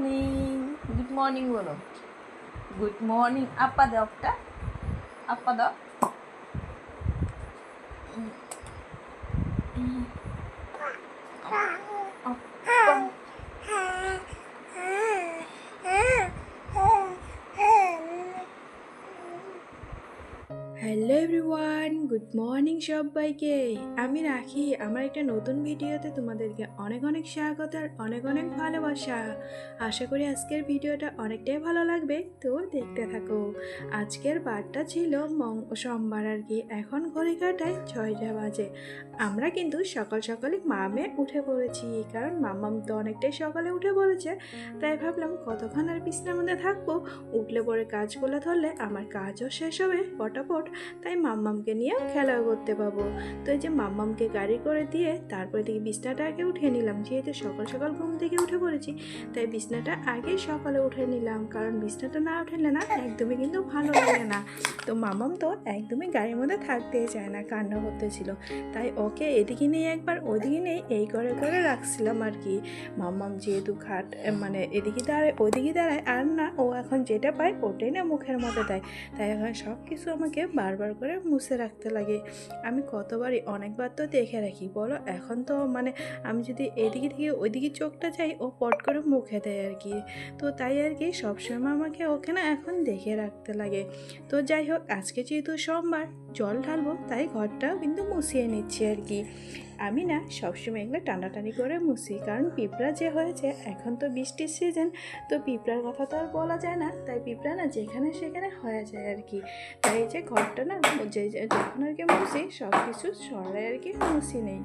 Morning good morning বলো। Good morning আপা দাও একটা আপা দাও হ্যালো এভরিওয়ান গুড মর্নিং সবাইকে। আমি রাখি, আমার একটা নতুন ভিডিওতে তোমাদেরকে অনেক অনেক স্বাগত আর অনেক অনেক ভালোবাসা। আশা করি আজকের ভিডিওটা অনেকটাই ভালো লাগবে, তো দেখতে থাকো। আজকের বারটা ছিল সোমবার আর কি, এখন ঘড়ি কাটায় ছয়টা বাজে। আমরা কিন্তু সকাল সকালে মামে উঠে পড়েছি, কারণ মামাম তো অনেকটাই সকালে উঠে পড়েছে। তাই ভাবলাম কতক্ষণ আর বিছনার মধ্যে থাকব? উঠলে পরে কাজগুলো ধরলে আমার কাজও শেষ হবে, পটাপট। তাই মাম্মামকে নিয়েও খেলা করতে পাবো। তো এই যে মাম্মামকে গাড়ি করে দিয়ে তারপরে থেকে বিছনাটা আগে উঠিয়ে নিলাম। যেহেতু সকাল সকাল ঘুম থেকে উঠে পড়েছি, তাই বিছনাটা আগেই সকালে উঠে নিলাম। কারণ বিছনাটা না উঠলে না একদমই কিন্তু ভালো লাগে না। তো মামাম তো একদমই গাড়ির মধ্যে থাকতেই চায় না, কান্না করতেছিল। তাই ওকে এদিকে নিয়ে একবার ওদিকে নিয়ে এই করে করে রাখছিলাম আর কি। মাম্মাম যেহেতু খাট মানে এদিকে দাঁড়ায়, ওদিকে দাঁড়ায় আর না, ও এখন যেটা পায় ওটাই না মুখের মধ্যে দেয়। তাই এখন সব কিছু আমাকে বারবার করে মুছে রাখতে লাগে। আমি কতবারই, অনেকবার তো দেখে রাখি। বলো, এখন তো মানে আমি যদি এদিকে থেকে ওইদিকে চোখটা চাই, ও পট করে মুখে দেয় আর কি তো তাই আর কি সবসময় আমাকে ওকে না এখন দেখে রাখতে লাগে। তো যাই হোক, আজকে যেহেতু সোমবার জল ঢালবো, তাই ঘরটাও কিন্তু মুছিয়ে নিচ্ছি আর কি। আমি না সবসময় এগুলো টানাটানি করে মুছি, কারণ পিঁপড়া যে হয়েছে, এখন তো বৃষ্টির সিজন তো পিঁপড়ার কথা তো আর বলা যায় না, তাই পিঁপড়া না যেখানে সেখানে হয়ে যায় আর কি। তাই যে ঘরটা না, যে- যখন আর কি মুছি সব কিছু সরাই আর কি মুছি নেই।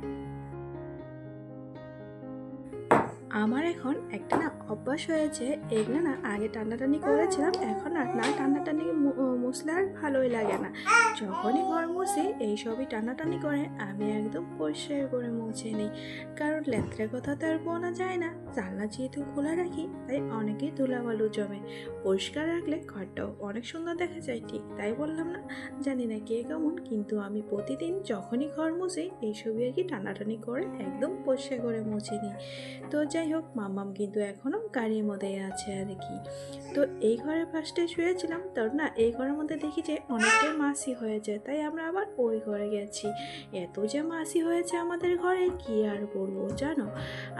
আমার এখন একটা না অভ্যাস হয়েছে, এগুলো না আগে টানাটানি করেছিলাম, এখন আর না টানাটানি মু- মুছলে আর ভালোই লাগে না। যখনই ঘর মুছি, এইসবই টানাটানি করে, আমি একদম পরিষ্কার করে মুছে নিই। কারণ লেত্রের কথা তো আর বলা যায় না। জানলা যেহেতু খোলা রাখি, তাই অনেকেই ধুলাবালু জমে। পরিষ্কার রাখলে ঘরটাও অনেক সুন্দর দেখা যায়, ঠিক তাই বললাম না। জানি না কে কেমন, কিন্তু আমি প্রতিদিন যখনই ঘর মুছি, এইসবই আর কি টানাটানি করে একদম পরিষ্কার করে মুছে নিই। তো যাই হোক, মামাম কিন্তু এখনও গাড়ির মধ্যেই আছে আর কি। তো এই ঘরের ফার্স্টে শুয়েছিলাম তোর না, এই ঘরের মধ্যে দেখি যে অনেকটাই মাসি হয়েছে তাই আমরা আবার ওই ঘরে গেছি। এত যে মাসি হয়েছে আমাদের ঘরে, কি আর বলব, জানো?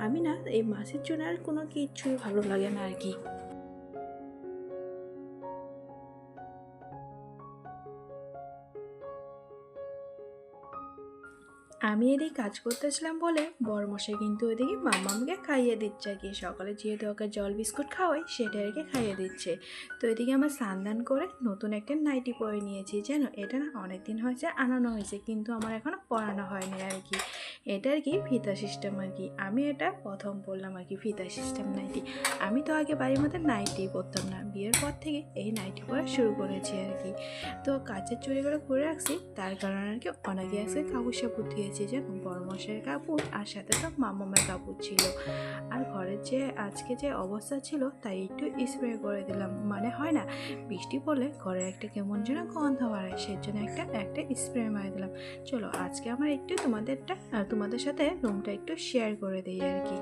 আমি না, এই মাসির জন্য আর কোনো কিছুই ভালো লাগে না আর কি। আমি এদিকে কাজ করতেছিলাম বলে বরমশাই কিন্তু ওইদিকে মামামকে খাইয়ে দিচ্ছে আর কি। সকালে যেহেতু ওকে জল বিস্কুট খাওয়াই, সেটা আর কি খাইয়ে দিচ্ছে। তো এদিকে আমার সান্দান করে নতুন একটা নাইটি পরে নিয়েছি। যেন এটা না অনেক দিন হয়েছে, আনানো হয়েছে, কিন্তু আমার এখনও পরানো হয়নি আর কি। এটা আর কি ফিতা সিস্টেম আর কি। আমি এটা প্রথম পরলাম আর কি ফিতা সিস্টেম নাইটি আমি তো আগে বাড়ির মধ্যে নাইটি পরতাম না। বিয়ের পর থেকে এই নাইটি পরা শুরু করেছি আর কি। তো কাচের চুড়িগুলো করে রাখছি, তার কারণে আর কি অনেকে আছে কাপড় সাপুর দিয়েছি যেন বড়মশের কাপড় আর সাথে তো মামামের কাপড় ছিল। আর ঘরের যে আজকে যে অবস্থা ছিল, তাই একটু স্প্রে করে দিলাম। মানে হয় না, বৃষ্টি পড়লে ঘরের একটা কেমন যেন গন্ধ বাড়ায় সেই জন্য একটা একটা স্প্রে মারে দিলাম। চলো আজকে আমার একটু তোমাদেরটা তোমাদের সাথে রুমটা একটু শেয়ার করে দিই আর কি।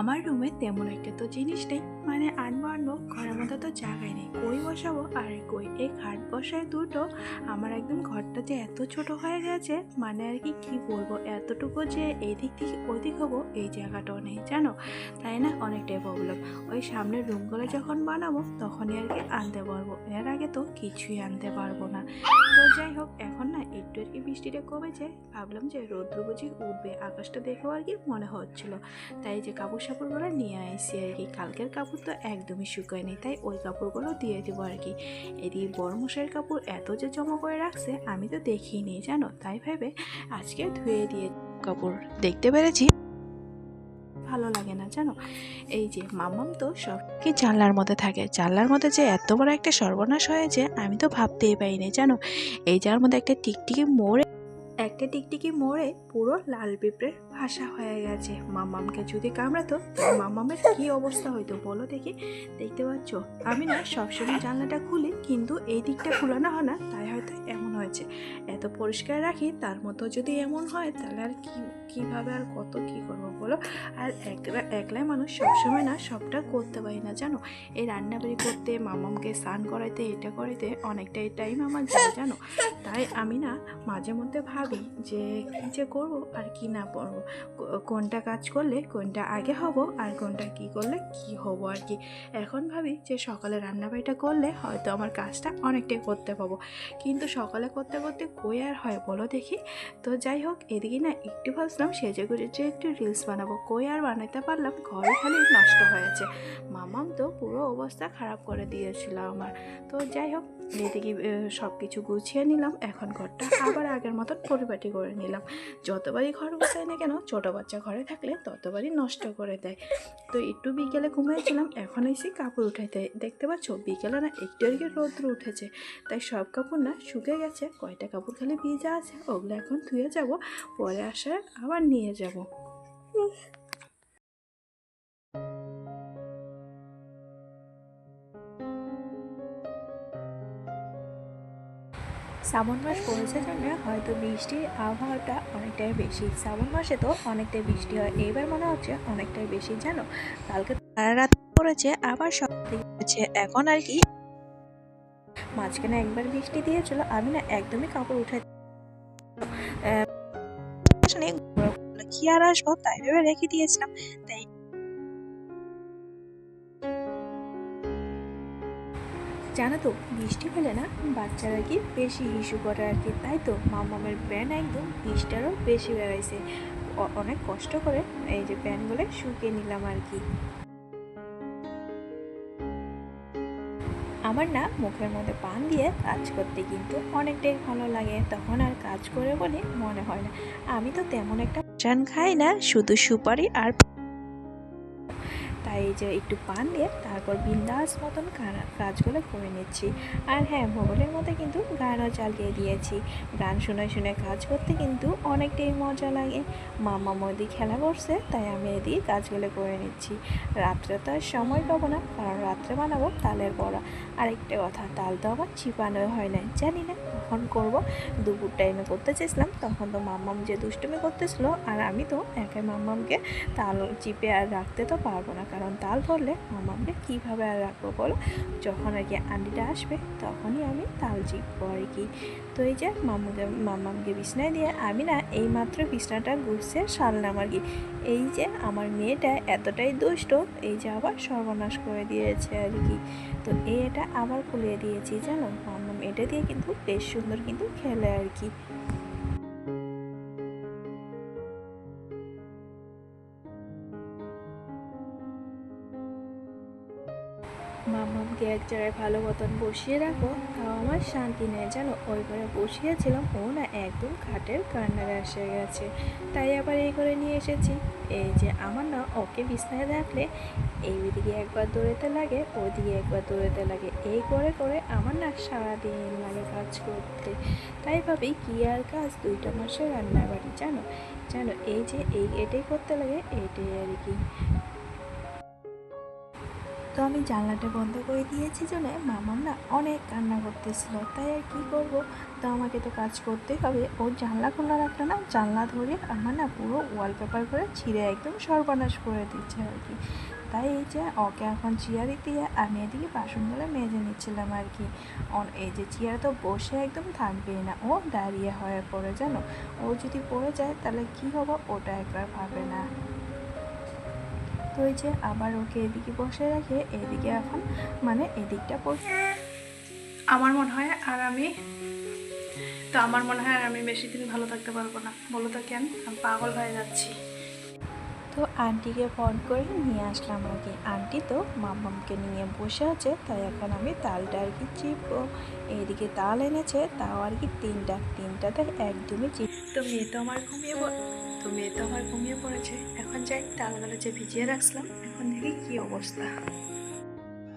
আমার রুমে তেমন একটা তো জিনিস নেই মানে আনব আনব, ঘরের মধ্যে তো জায়গায় নেই। কই বসাবো? আর কই? এই খাট বসায় দুটো, আমার একদম ঘরটা যে এত ছোট হয়ে গেছে মানে আর কি কি বলব? এতটুকু যে এদিক থেকে ওদিক হব, এই জায়গাটাও নেই, জানো? তাই না? অনেকটাই প্রবলেম ওই সামনের রুমগুলো যখন বানাবো, তখনই আর কি আনতে পারব। এর আগে তো কিছুই আনতে পারব না। তো যাই হোক, এখন না একটু আর কি বৃষ্টিটা কমেছে। ভাবলাম যে রৌদ্র বুঝি উঠবে, আকাশটা দেখেও আর কি মনে হচ্ছিল। তাই যে কাপড় সাপড়গুলো নিয়ে আসি আর কি কালকের কাপড় তো একদমই শুকায়নি, তাই ওই কাপড়গুলো দিয়ে দেবো আর কি এদিকে বড় মশাইয়ের কাপড় এত যে জমা করে রাখছে, আমি তো দেখিনি, জানো? তাই ভেবে আজকে ধুয়ে দিয়ে কাপড় দেখতে পেরেছি। ভালো লাগে না জানো? এই যে মামাম তো সব কি জানলার মধ্যে থাকে? জানলার মধ্যে যে এত বড় একটা সর্বনাশ হয়েছে আমি তো ভাবতেই পারিনি জানো? এই যার মধ্যে একটা টিকটিকি মোড়ে একটা টিকটিকি মোড়ে পুরো লাল পিঁপড়ের ভাষা হয়ে গেছে। মামামকে যদি কামড়াতো মামামের কি অবস্থা হইতো বলো দেখি? দেখতে পাচ্ছ? আমি না সবসময় জানলাটা খুলি কিন্তু এই দিকটা খোলানো হয় না তাই হয়তো হয়েছে। এত পরিষ্কার রাখি, তার মতো যদি এমন হয়, তাহলে আর কী, কীভাবে আর কত কি করব বলো? আর একলা, একলাই মানুষ সবসময় না, সবটা করতে পারি না, জানো? এই রান্নাবাড়ি করতে, মামামকে স্নান করাইতে, এটা করাইতে অনেকটাই টাইম আমার যায়, জানো? তাই আমি না মাঝে মধ্যে ভাবি যে, কী যে করব আর কি না করব? কোনটা কাজ করলে কোনটা আগে হব আর কোনটা কি করলে কি হব আর কি? এখন ভাবি যে, সকালে রান্নাবাড়িটা করলে হয়তো আমার কাজটা অনেকটাই করতে পাবো। কিন্তু সকালে করতে করতে কই আর হয় বলো দেখি। তো যাই হোক, এদিকে না একটু ভাবছিলাম সেজে গুজে একটু রিলস বানাবো। কই আর বানাইতে পারলাম, ঘরে খালি নষ্ট হয়েছে। মামাম তো পুরো অবস্থা খারাপ করে দিয়েছিল আমার। তো যাই হোক, এদিকে সব কিছু গুছিয়ে নিলাম। এখন ঘরটা আবার আগের মতন পরিপাটি করে নিলাম। যতবারই ঘর গুছাই না কেন, ছোটো বাচ্চা ঘরে থাকলে ততবারই নষ্ট করে দেয়। তো একটু বিকেলে ঘুমিয়েছিলাম, এখন এসে কাপড় উঠাইতে দেখতে পাচ্ছ? বিকেলে না একটু আর কি রৌদ্র উঠেছে। তাই সব কাপড় না শুকে গেছে। কয়টা কাপড় খালি ভিজা আছে, ওগুলো এখন ধুয়ে যাব, পরে আসার আবার নিয়ে যাব। শ্রাবণ মাস পড়েছে জন্য হয়তো বৃষ্টির আবহাওয়াটা অনেকটাই বেশি। শ্রাবণ মাসে তো অনেকটাই বৃষ্টি হয়, এইবার মনে হচ্ছে অনেকটাই বেশি, জানো? কালকে সারা রাত পড়েছে, আবার সব হয়েছে এখন আর কি মাঝখানে একবার বৃষ্টি দিয়েছিল আমি না একদমই কাপড় উঠাই আহ, কি আর আসব তাই ভেবে রেখে দিয়েছিলাম তাই। জানো তো বৃষ্টি হলে না বাচ্চারা কি বেশি হিসু করে আর কি তাই তো? মামামের প্যান একদম বৃষ্টিটারও বেশি বেড়াইছে। অনেক কষ্ট করে এই যে প্যানগুলো শুকিয়ে নিলাম আর কি। আমার না মুখের মধ্যে পান দিয়ে কাজ করতে কিন্তু অনেকটাই ভালো লাগে। তখন আর কাজ করে বলে মনে হয় না। আমি তো তেমন একটা চান খাই না, শুধু সুপারি আর যে একটু পান দিয়ে তারপর বিন্দাস মতন কাজগুলো করে নিচ্ছি। আর হ্যাঁ ভোগলের মধ্যে কিন্তু গানও চালিয়ে দিয়েছি। গান শুনে শুনে কাজ করতে কিন্তু অনেকটাই মজা লাগে। মামা মোদি খেলা করছে, তাই আমি এদিকে কাজগুলো করে নিচ্ছি। রাত্রে তো আর সময় পাবো না, কারণ রাত্রে বানাবো তালের বড়া। আরেকটা কথা, তাল তো আবার চিপানো হয় না জানি না। কখন করব, দুপুর টাইমে করতে চেয়েছিলাম, তখন তো মাম্মাম যে দুষ্টুমি করতেছিল আর আমি তো একে মাম্মামকে তাল চিপে আর রাখতে তো পারব না। কারণ তাল ধরলে মাম্মামকে কীভাবে আর রাখব বলো? যখন আর কি আন্টিটা আসবে, তখনই আমি তাল চিপবো আর কি। তো এই যে মামাকে মাম্মামকে বিছনায় দিয়ে আমি না এই মাত্র বিছনাটা গুছিয়ে সারলাম আর কি। এই যে আমার মেয়েটা এতটাই দুষ্ট, এই যে আবার সর্বনাশ করে দিয়েছে আর কি। তো এটা আবার খুলিয়ে দিয়েছি, জানো? মাম্মাম এটা দিয়ে কিন্তু বেশ সুন্দর কিন্তু খেলে আর কি। জায়গায় ভালো মতন বসিয়ে রাখো, তাও আমার শান্তি নেই জানো ওই ঘরে বসিয়েছিলাম, ও না একদম খাটের কান্নারে এসে গেছে। তাই আবার এই করে নিয়ে এসেছি। এই যে আমার না ওকে বিছনায় রাখলে এই দিকে একবার দৌড়াতে লাগে, ওদিকে একবার দৌড়াতে লাগে। এই করে করে আমার না সারাদিন লাগে কাজ করতে। তাই ভাবি, কি আর কাজ? দুইটা মাসের রান্নার বাড়ি জানো? জানো, এই যে এই এটাই করতে লাগে, এটাই আর কি। তো আমি জানলাটা বন্ধ করে দিয়েছি জন্য মামাম না অনেক কান্না করতেছিল। তাই আর কী করব? তো আমাকে তো কাজ করতেই হবে। ওর জানলা খোলা রাখলে না জানলা ধরে আমার না পুরো ওয়ালপেপার করে ছিঁড়ে একদম সর্বনাশ করে দিচ্ছে আর কি। তাই এই যে ওকে এখন চেয়ারে দিয়ে আমি এদিকে বাসনগুলো মেজে নিচ্ছিলাম আর কি। এই যে চেয়ারে তো বসে একদম থাকবেই না। ও দাঁড়িয়ে হয়ে পড়ে জানো? ও যদি পড়ে যায় তাহলে কি হবে? ওটা একবার ভাবে না। তো এই যে আবার ওকে এদিকে বসে রেখে এদিকে এখন মানে এদিকটা বসে আমার মনে হয় আর আমি তো আমার মনে হয় আর আমি বেশি দিন ভালো থাকতে পারব না। বলো তো কেন? আমি পাগল হয়ে যাচ্ছি। তো আন্টিকে ফোন করে নিয়ে আসলাম আর কি আন্টি তো মামামকে নিয়ে বসে আছে তাই এখন আমি তালটা আর কি চিপবো। এইদিকে তাল এনেছে তাও আর কি তিনটা। তিনটাতে একদমই চিপ তো মেয়ে তো আমার ঘুমিয়ে তো মেয়ে তো আমার ঘুমিয়ে পড়েছে। এখন যাই তালগালা যে ভিজিয়ে রাখলাম এখন দেখি কি অবস্থা।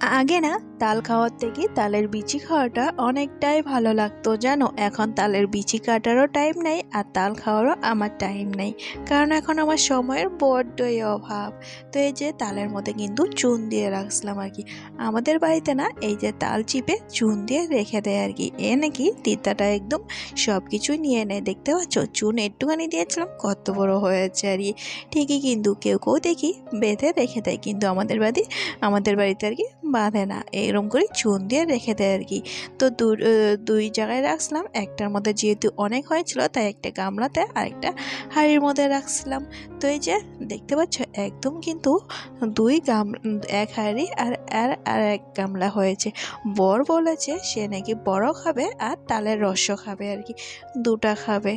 আগে না, তাল খাওয়ার থেকে তালের বিচি খাওয়াটা অনেকটাই ভালো লাগতো, জানো? এখন তালের বিচি কাটারও টাইম নেই আর তাল খাওয়ারও আমার টাইম নেই। কারণ এখন আমার সময়ের বড্ডই অভাব। তো এই যে তালের মধ্যে কিন্তু চুন দিয়ে রাখছিলাম আর কি। আমাদের বাড়িতে না, এই যে তাল চিপে চুন দিয়ে রেখে দেয় আর কি। এ নাকি তিতাটা একদম সব কিছুই নিয়ে নেয়, দেখতে পাচ্ছ? চুন একটুখানি দিয়েছিলাম, কত বড় হয়েছে আর কি। ঠিকই কিন্তু কেউ কেউ দেখি বেঁধে রেখে দেয়, কিন্তু আমাদের বাড়ি, আমাদের বাড়িতে আর কি বাঁধে না। এরকম করে চুন দিয়ে রেখে দেয় আর কি। তো দুই জায়গায় রাখছিলাম। একটার মধ্যে যেহেতু অনেক হয়েছিল, তাই একটা গামলাতে আর একটা হাঁড়ির মধ্যে রাখছিলাম। তো এই যে দেখতে পাচ্ছ, একদম কিন্তু দুই গাম, এক হাঁড়ি আর আর আর এক গামলা হয়েছে। বর বলেছে সে নাকি বড় খাবে আর তালের রসও খাবে আর কি। দুটা খাবে।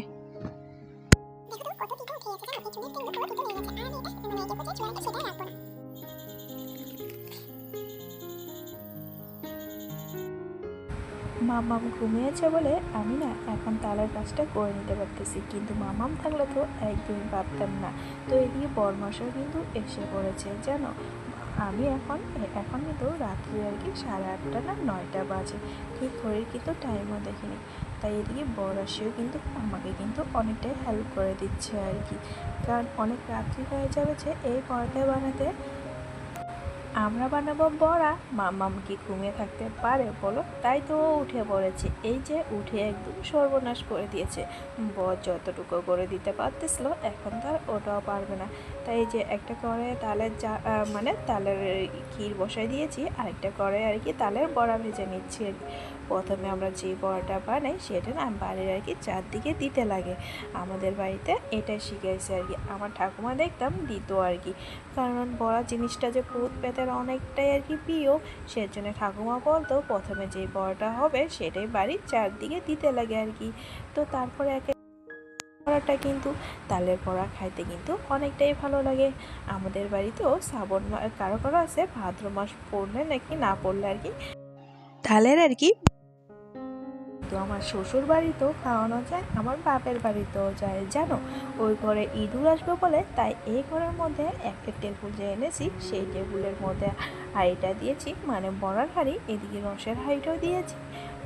মামাম ঘুমিয়েছে বলে আমি না এখন তালের কাজটা করে নিতে পারতেছি। কিন্তু মামাম থাকলে তো একদমই পারতাম না। তো এদিকে বরমাসও কিন্তু এসে পড়েছে, জানো? আমি এখন এখন কিন্তু রাত্রি আর কি সাড়ে আটটা না নয়টা বাজে। ঠিক ঘড়ির কিন্তু টাইমও দেখিনি। তাই এদিকে বরসিও কিন্তু আমাকে কিন্তু অনেকটাই হেল্প করে দিচ্ছে আর কি। কারণ অনেক রাত্রি হয়ে যাবে যে এই পরোটা বানাতে আমরা বানাবো বড়া, মামাম কি ঘুমিয়ে থাকতে পারে বলো? তাই তো উঠে পড়েছে। এই যে উঠে একদম সর্বনাশ করে দিয়েছে। বর যতটুকু করে দিতে পারতেছিল, এখন তার ওটাও পারবে না। তাই যে একটা করে তালের চা মানে তালের ক্ষীর বসাই দিয়েছি, আরেকটা করে আর কি তালের বড়া ভেজে নিচ্ছি আর কি। প্রথমে আমরা যে বড়াটা বানাই সেটা না বাড়ির আর কি চারদিকে দিতে লাগে। আমাদের বাড়িতে এটাই শিখেছে আর কি। আমার ঠাকুমা দেখতাম দিত আর কি। কারণ বড়া জিনিসটা যে ভূত পেতের অনেকটাই আর কি প্রিয়, সেজন্য ঠাকুমা বলতো, প্রথমে যে বড়াটা হবে, সেটাই বাড়ির চারদিকে দিতে লাগে আর কি। তো তারপরে একে বড়াটা কিন্তু তালের বড়া খাইতে কিন্তু অনেকটাই ভালো লাগে। আমাদের বাড়িতেও শ্রাবণ কারও কারও আছে ভাদ্র মাস পড়লে নাকি না পড়লে আর কি তালের আর কি তো আমার শ্বশুর বাড়িতেও খাওয়ানো যায়, আমার বাপের বাড়িতেও যায়। জানো, ওই ঘরে ইঁদুর আসবে বলে তাই এই ঘরের মধ্যে একটা টেবিল যে এনেছি, সেই টেবিলের মধ্যে হাঁড়িটা দিয়েছি মানে বড়ার হাঁড়ি, এদিকে রসের হাঁড়িটাও দিয়েছি।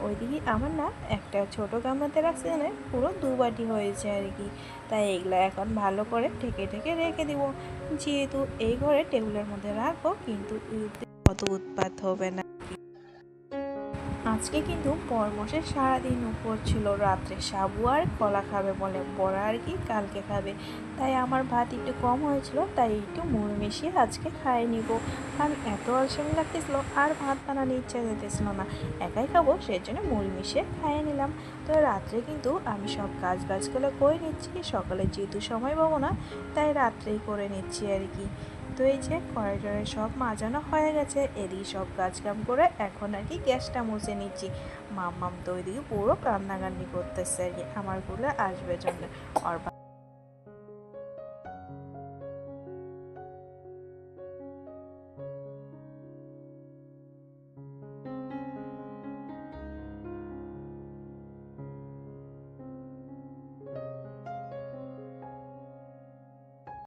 ওইদিকে আমার না একটা ছোট গামলাতে রাখছি জানে পুরো দু বাটি হয়েছে আর কি। তাই এগুলো এখন ভালো করে ঢেকে ঢেকে রেখে দিব। যেহেতু এই ঘরে টেবিলের মধ্যে রাখব, কিন্তু কত উৎপাত হবে না। আজকে কিন্তু পরমশে সারাদিন উপর ছিল। রাত্রে সাবু আর কলা খাবে বলে বড়া আর কি কালকে খাবে। তাই আমার ভাত একটু কম হয়েছিল, তাই একটু মুড়ি মিশিয়ে আজকে খাইয়ে নিব। কারণ এত আলসামি লাগতেছিল, আর ভাত বানানোর ইচ্ছা যেতেছিল না। একাই খাব সেই জন্য মুড়ি মিশিয়ে খাইয়ে নিলাম। তো রাত্রে কিন্তু আমি সব কাজ বাজগুলো করে নিচ্ছি, সকালে যেহেতু সময় পাবো না, তাই রাত্রেই করে নিচ্ছি আর কি। তো এই যে সব মাজানো হয়ে গেছে, এদিকে সব কাজ কাম করে এখন আর কি গ্যাসটা মুছে নিচ্ছি। মাম মাম তো ওইদিকে পুরো কান্নাকান্নি করতেছে আর কি, আমারগুলো আসবে জন্য আর